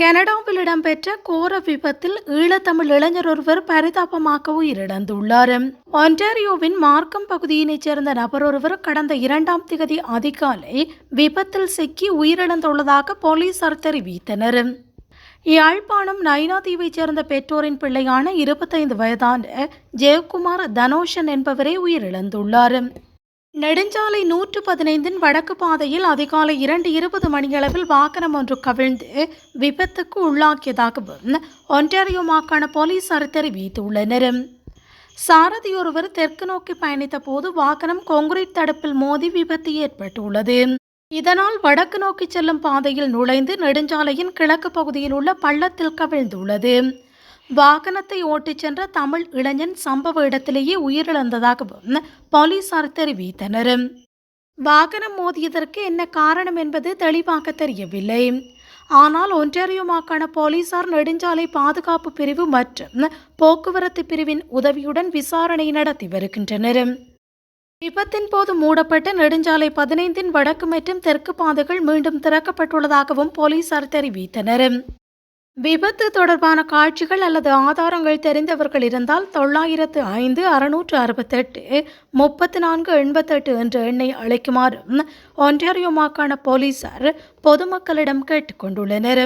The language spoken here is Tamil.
கனடாவில் இடம்பெற்ற கோர விபத்தில் ஈழத்தமிழ் இளைஞர் ஒருவர் பரிதாபமாக உயிரிழந்துள்ளார். ஒன்டாரியோவின் மார்க்கம் பகுதியினைச் சேர்ந்த நபர் ஒருவர் கடந்த இரண்டாம் திகதி அதிகாலை விபத்தில் சிக்கி உயிரிழந்துள்ளதாக போலீசார் தெரிவித்தனர். யாழ்ப்பாணம் நைனாதீவைச் சேர்ந்த பெற்றோரின் பிள்ளையான இருபத்தைந்து வயதான ஜெயக்குமார் தனோஷன் என்பவரே உயிரிழந்துள்ளார். நெடுஞ்சாலை நூற்று பதினைந்தின் வடக்கு பாதையில் அதிகாலை இரண்டு இருபது மணியளவில் வாகனம் ஒன்று கவிழ்ந்து விபத்துக்கு உள்ளாக்கியதாகவும் ஒன்டாரியோ மாகாண போலீசார் தெரிவித்துள்ளனர். சாரதி ஒருவர் தெற்கு நோக்கி பயணித்த போது வாகனம் கொங்குரீட் தடுப்பில் மோதி விபத்து ஏற்பட்டுள்ளது. இதனால் வடக்கு நோக்கி செல்லும் பாதையில் நுழைந்து நெடுஞ்சாலையின் கிழக்கு பகுதியில் உள்ள பள்ளத்தில் கவிழ்ந்துள்ளது. வாகனத்தை ஓட்டிச் சென்ற தமிழ் இளைஞன் சம்பவ இடத்திலேயே உயிரிழந்ததாகவும் போலீசார் தெரிவித்தனர் வாகனம் மோதியதற்கு என்ன காரணம் என்பது தெளிவாக தெரியவில்லை ஆனால் ஒன்றாரியோ மாகாண போலீசார் நெடுஞ்சாலை பாதுகாப்பு பிரிவு மற்றும் போக்குவரத்து பிரிவின் உதவியுடன் விசாரணை நடத்தி வருகின்றனர் விபத்தின் போது மூடப்பட்ட நெடுஞ்சாலை பதினைந்தின் வடக்கு மற்றும் தெற்கு பாதைகள் மீண்டும் திறக்கப்பட்டுள்ளதாகவும் போலீசார் தெரிவித்தனர் விபத்து தொடர்பான காட்சிகள் அல்லது ஆதாரங்கள் தெரிந்தவர்கள் இருந்தால் தொள்ளாயிரத்து ஐந்து அறுநூற்று அறுபத்தெட்டு முப்பத்து நான்கு எண்பத்தெட்டு என்ற எண்ணை அழைக்குமாறும் ஒன்டாரியோ மாகாண போலீசார் பொதுமக்களிடம் கேட்டுக்கொண்டுள்ளனர்.